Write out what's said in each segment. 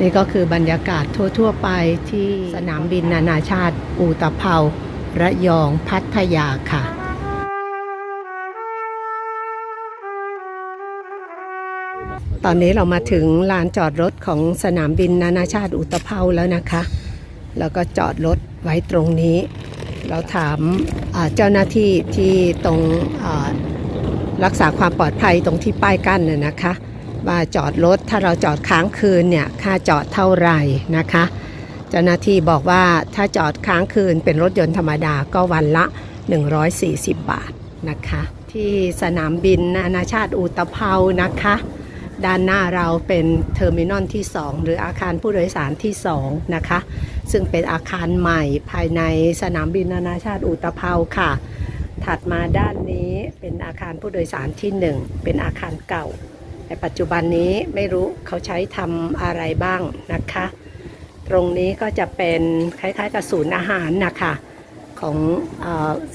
นี่ก็คือบรรยากาศทั่ว ๆ ไปที่สนามบินนานาชาติ อูตะเภาระยองพัทยาค่ะตอนนี้เรามาถึงลานจอดรถของสนามบินนานาชาติอุตภเปาแล้วนะคะ แล้วก็จอดรถไว้ตรงนี้ เราถามเจ้าหน้าที่ที่ตรงรักษาความปลอดภัยตรงที่ป้ายกั้นน่ะนะคะ ว่าจอดรถถ้าเราจอดค้างคืนเนี่ยค่าจอดเท่าไหร่นะคะเจ้าหน้าที่บอกว่าถ้าจอดค้างคืนเป็นรถยนต์ธรรมดาก็วันละ 140 บาทนะคะ ที่สนามบินนานาชาติอุตภเปานะคะ ด้านหน้าเราเป็นเทอร์มินอลที่ 2 หรืออาคารผู้โดยสารที่ 2 นะคะ ซึ่งเป็นอาคารใหม่ภายในสนามบินนานาชาติอุตภเปาค่ะ ถัดมาด้านนี้เป็นอาคารผู้โดยสารที่ 1 เป็นอาคารเก่า ในปัจจุบันนี้ไม่รู้เขาใช้ทำอะไรบ้างนะคะ ตรงนี้ก็จะเป็นคล้ายๆกับศูนย์อาหารนะคะของอ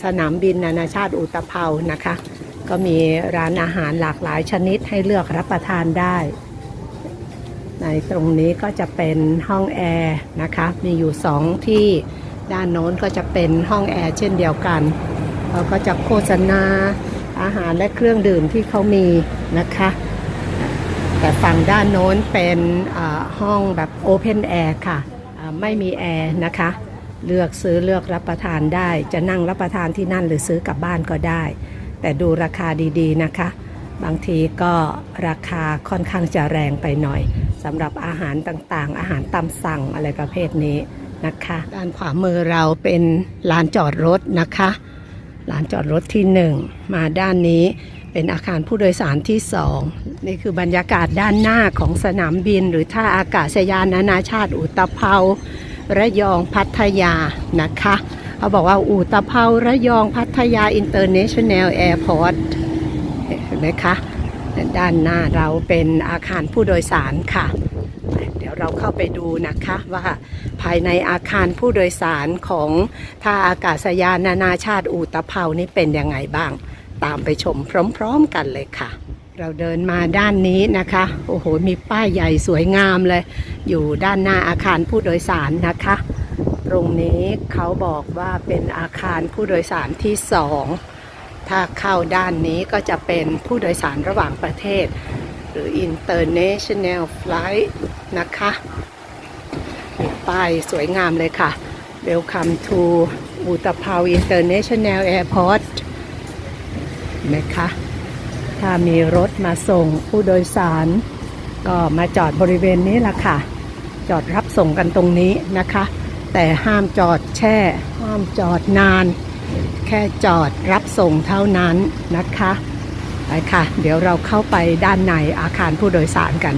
สนามบินนานาชาติอุตภเปานะคะ ก็มีร้านอาหารหลากหลายชนิดให้เลือกรับประทานได้ ในตรงนี้ก็จะเป็นห้องแอร์นะคะ มีอยู่สองที่ด้านโน้นก็จะเป็นห้องแอร์เช่นเดียวกันเราก็จะโฆษณาอาหารและเครื่องดื่มที่เขามีนะคะ แต่ฝั่งด้านโน้นเป็นห้องแบบโอเพนแอร์ค่ะไม่มีแอร์นะคะ เลือกซื้อเลือกรับประทานได้ จะนั่งรับประทานที่นั่นหรือซื้อกลับบ้านก็ได้ แต่ดูราคาดีๆนะคะ บางทีก็ราคาค่อนข้างจะแรงไปหน่อยสำหรับอาหารต่างๆ อาหารตามสั่งอะไรประเภทนี้นะคะ ด้านขวามือเราเป็นลานจอดรถนะคะลานจอดรถที่ 1 มาด้านนี้ เป็นอาคารผู้โดยสารที่2นี่คือบรรยากาศด้านหน้าของสนามบิน หรือท่าอากาศยานนานาชาติอุตภเปาระยองพัทยานะคะเขาบอกว่าอุตภเปาระยองพัทยา International Airport เห็นไหมคะด้านหน้าเราเป็นอาคารผู้โดยสารค่ะ เดี๋ยวเราเข้าไปดูนะคะว่าภายในอาคารผู้โดยสารของท่าอากาศยานนานาชาติอุตภเปานี่เป็นยังไงบ้าง ตามไปชมพร้อม ๆกันเลยค่ะ เราเดินมาด้านนี้นะคะ โอ้โห มีป้ายใหญ่สวยงามเลย อยู่ด้านหน้าอาคารผู้โดยสารนะคะ ตรงนี้เขาบอกว่าเป็นอาคารผู้โดยสารที่สองถ้าเข้าด้านนี้ก็จะเป็นผู้โดยสารระหว่างประเทศ หรือ international flight นะคะมีป้ายสวยงามเลยค่ะ Welcome to อุตภเปา International Airport นไหมคะ ถ้ามีรถมาส่งผู้โดยสาร ก็มาจอดบริเวณนี้ละค่ะ จอดรับส่งกันตรงนี้นะคะ แต่ห้ามจอดแช่ ห้ามจอดนาน แค่จอดรับส่งเท่านั้นนะคะไปค่ะ เดี๋ยวเราเข้าไปด้านในอาคารผู้โดยสารกัน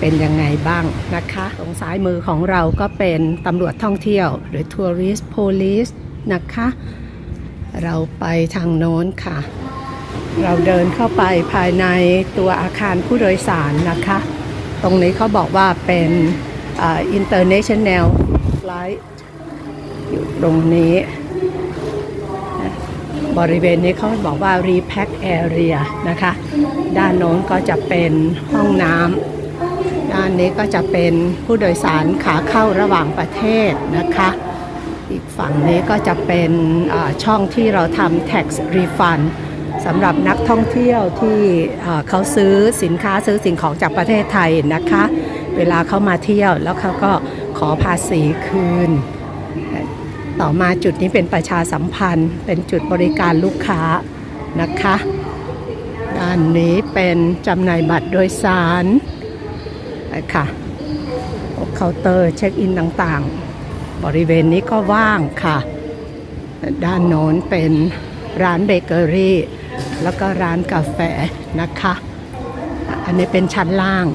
เป็นยังไงบ้างนะคะตรงซ้ายมือของเราก็เป็นตำรวจท่องเที่ยว หรือ Tourist Police นะคะ เราไปทางโน้นค่ะ เราเดินเข้าไปภายในตัวอาคารผู้โดยสารนะคะ ตรงนี้เขาบอกว่าเป็นอ่า international flight อยู่ตรงนี้ บริเวณนี้เขาบอกว่า repack area นะคะ ด้านโน้นก็จะเป็นห้องน้ำด้านนี้ก็จะเป็นผู้โดยสารขาเข้าระหว่างประเทศนะคะอีกฝั่งนี้ก็จะเป็นช่องที่เราทำ tax refund สำหรับนักท่องเที่ยวที่เขาซื้อสินค้าซื้อสิ่งของจากประเทศไทยนะคะ เวลาเขามาเที่ยวแล้วเขาก็ขอภาษีคืน ต่อมาจุดนี้เป็นประชาสัมพันธ์ เป็นจุดบริการลูกค้านะคะด้านนี้เป็นจำหน่ายบัตรโดยสารค่ะเคาน์เตอร์เช็คอินต่างๆ บริเวณนี้ก็ว่างค่ะ ด้านโน้นเป็นร้านเบเกอรี่ แล้วก็ร้านกาแฟนะคะ อันนี้เป็นชั้นล่าง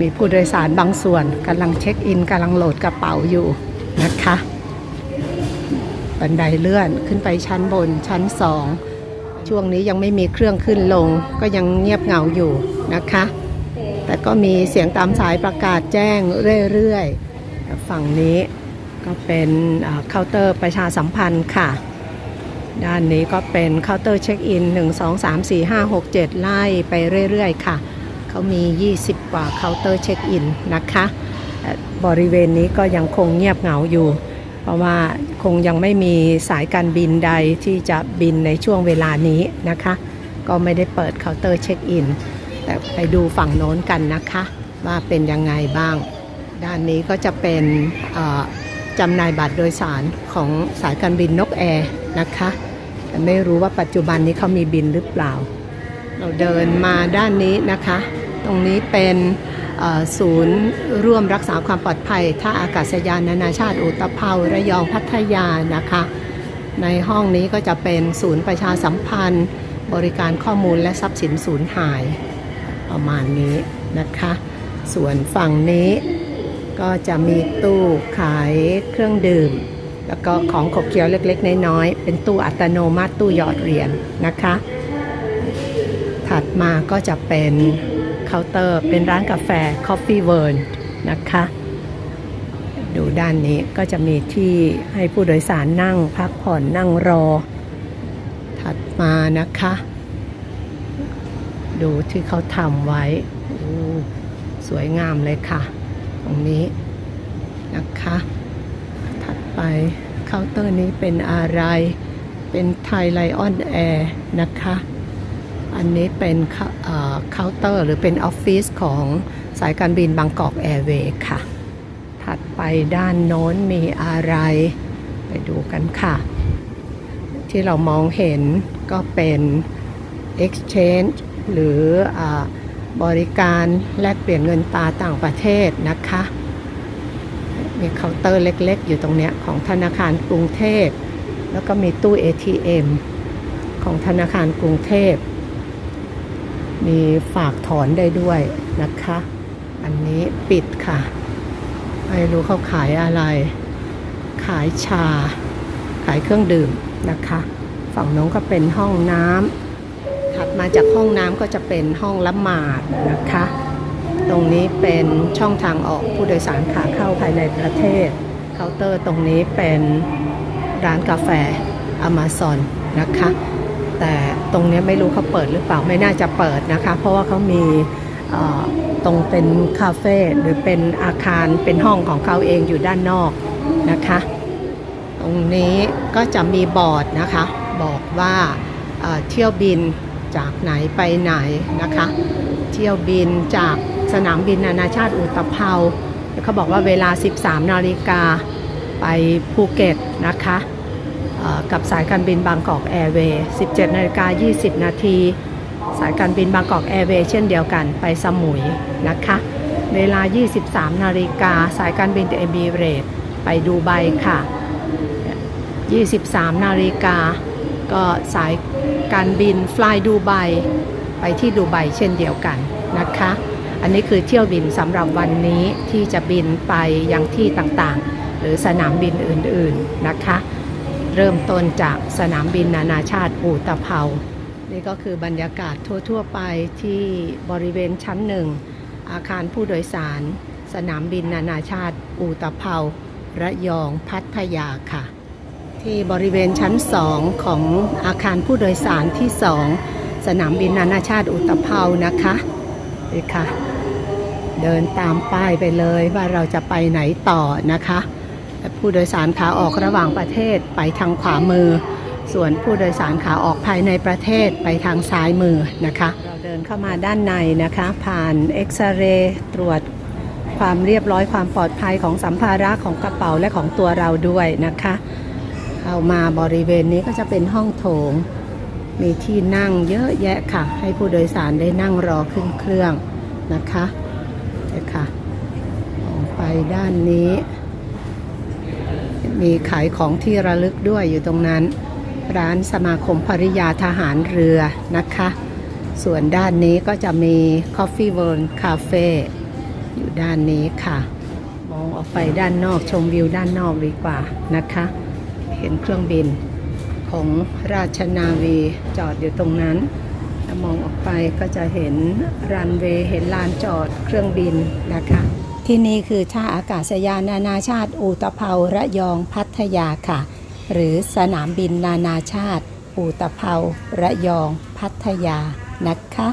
มีผู้โดยสารบางส่วนกำลังเช็คอินกำลังโหลดกระเป๋าอยู่นะคะ บันไดเลื่อนขึ้นไปชั้นบนชั้นสองช่วงนี้ยังไม่มีเครื่องขึ้นลง ก็ยังเงียบเหงาอยู่นะคะ แต่ก็มีเสียงตามสายประกาศแจ้งเรื่อยๆ ฝั่งนี้ก็เป็นเคาน์เตอร์ประชาสัมพันธ์ค่ะ ด้านนี้ก็เป็นเคาน์เตอร์เช็คอิน 1 2 3 4 5 6 7 ไล่ไปเรื่อยๆ ค่ะ เขามี 20 กว่าเคาน์เตอร์เช็คอินนะคะ บริเวณนี้ก็ยังคงเงียบเหงาอยู่ เพราะว่าคงยังไม่มีสายการบินใดที่จะบินในช่วงเวลานี้นะคะ ก็ไม่ได้เปิดเคาน์เตอร์เช็คอิน แต่ไปดูฝั่งโน้นกันนะคะ ว่าเป็นยังไงบ้าง ด้านนี้ก็จะเป็น จำหน่ายบัตรโดยสารของสายการบินนกแอร์นะคะ แต่ไม่รู้ว่าปัจจุบันนี้เขามีบินหรือเปล่า เราเดินมาด้านนี้นะคะ ตรงนี้เป็นศูนย์ร่วมรักษาความปลอดภัยท่าอากาศยานนานาชาติอุตภเปาระยองพัทยานะคะ ในห้องนี้ก็จะเป็นศูนย์ประชาสัมพันธ์ บริการข้อมูลและทรัพย์สินสูญหายประมาณนี้นะคะ ส่วนฝั่งนี้ ก็จะมีตู้ขายเครื่องดื่ม แล้วก็ของขบเคี้ยวเล็กๆ น้อยๆ เป็นตู้อัตโนมัติตู้หยอดเหรียญนะคะ ถัดมาก็จะเป็นเคาน์เตอร์เป็นร้านกาแฟ Coffee World นะคะ ดูด้านนี้ก็จะมีที่ให้ผู้โดยสารนั่งพักผ่อนนั่งรอ ถัดมานะคะ ดูที่เขาทำไว้ สวยงามเลยค่ะ ตรงนี้นะคะ ถัดไปเคาน์เตอร์นี้เป็นอะไร เป็นไทยไลออนแอร์นะคะ อันนี้เป็นเคาน์เตอร์หรือเป็นออฟฟิศของสายการบินบางกอกแอร์เวย์ค่ะ ถัดไปด้านโน้นมีอะไร ไปดูกันค่ะ ที่เรามองเห็นก็เป็น exchange หรืออา บริการแลกเปลี่ยนเงินตราต่างประเทศนะคะ มีเคาน์เตอร์เล็กๆ อยู่ตรงเนี้ยของธนาคารกรุงเทพ แล้วก็มีตู้ ATM ของธนาคารกรุงเทพ มีฝากถอนได้ด้วยนะคะ อันนี้ปิดค่ะ ไม่รู้เขาขายอะไร ขายชา ขายเครื่องดื่มนะคะ ฝั่งน้นก็เป็นห้องน้ำ ถัดมาจากห้องน้ำก็จะเป็นห้องละหมาดนะคะ ตรงนี้เป็นช่องทางออกผู้โดยสารขาเข้าภายในประเทศ เคาน์เตอร์ตรงนี้เป็นร้านกาแฟอ m a z o n นะคะ แต่ตรงนี้ไม่รู้เขาเปิดหรือเปล่าไม่น่าจะเปิดนะคะ เพราะว่าเขามีตรงเป็นคาเฟ่หรือเป็นอาคารเป็นห้องของเขาเองอยู่ด้านนอกนะคะ ตรงนี้ก็จะมีบอร์ดนะคะ บอกว่าเที่ยวบิน จากไหนไปไหนนะคะ เที่ยวบินจากสนามบินนานาชาติอุตภเปาเขาบอกว่าเวลา 13 นาฬิกาไปภูเก็ตนะคะกับสายการบินบางกอกแอร์เวย์17นาฬิกา20 นาทีสายการบินบางกอกแอร์เวย์เช่นเดียวกันไปสมุยนะคะ เวลา 23 นาฬิกาสายการบินเอมิเรตไปดูไบค่ะ 23 นาฬิกา ก็สายการบินฟลายดูไบไปที่ดูไบเช่นเดียวกันนะคะ อันนี้คือเที่ยวบินสำหรับวันนี้ที่จะบินไปยังที่ต่างๆ หรือสนามบินอื่นๆนะคะ เริ่มต้นจากสนามบินนานาชาติอูตะเภา นี่ก็คือบรรยากาศทั่วๆไปที่บริเวณชั้นหนึ่งอาคารผู้โดยสาร สนามบินนานาชาติอูตะเภาระยองพัทยาค่ะ ที่บริเวณชั้น2ของอาคารผู้โดยสารที่2สนามบินนานาชาติอุตภเปานะคะนี่ค่ะ เดินตามป้ายไปเลยว่าเราจะไปไหนต่อนะคะและผู้โดยสารขาออกระหว่างประเทศไปทางขวามือ ส่วนผู้โดยสารขาออกภายในประเทศไปทางซ้ายมือนะคะ เราเดินเข้ามาด้านในนะคะ ผ่านเอ็กซเรย์ตรวจความเรียบร้อยความปลอดภัยของสัมภาระของกระเป๋าและของตัวเราด้วยนะคะ เข้ามาบริเวณนี้ก็จะเป็นห้องโถง มีที่นั่งเยอะแยะค่ะ ให้ผู้โดยสารได้นั่งรอขึ้นเครื่องนะคะเดี๋ยค่ะออกไปด้านนี้ มีขายของที่ระลึกด้วยอยู่ตรงนั้น ร้านสมาคมภริยาทหารเรือนะคะ ส่วนด้านนี้ก็จะมี Coffee World Cafe อยู่ด้านนี้ค่ะ มองออกไปด้านนอกชมวิวด้านนอกดีกว่านะคะ เห็นเครื่องบินของราชนาวีจอดอยู่ตรงนั้นมองออกไปก็จะเห็นรันเวย์เห็นลานจอดเครื่องบินนะคะ ที่นี่คือท่าอากาศยานนานาชาติ อูตะเภาระยองพัทยาค่ะ หรือสนามบินนานาชาติ อูตะเภาระยองพัทยานะคะ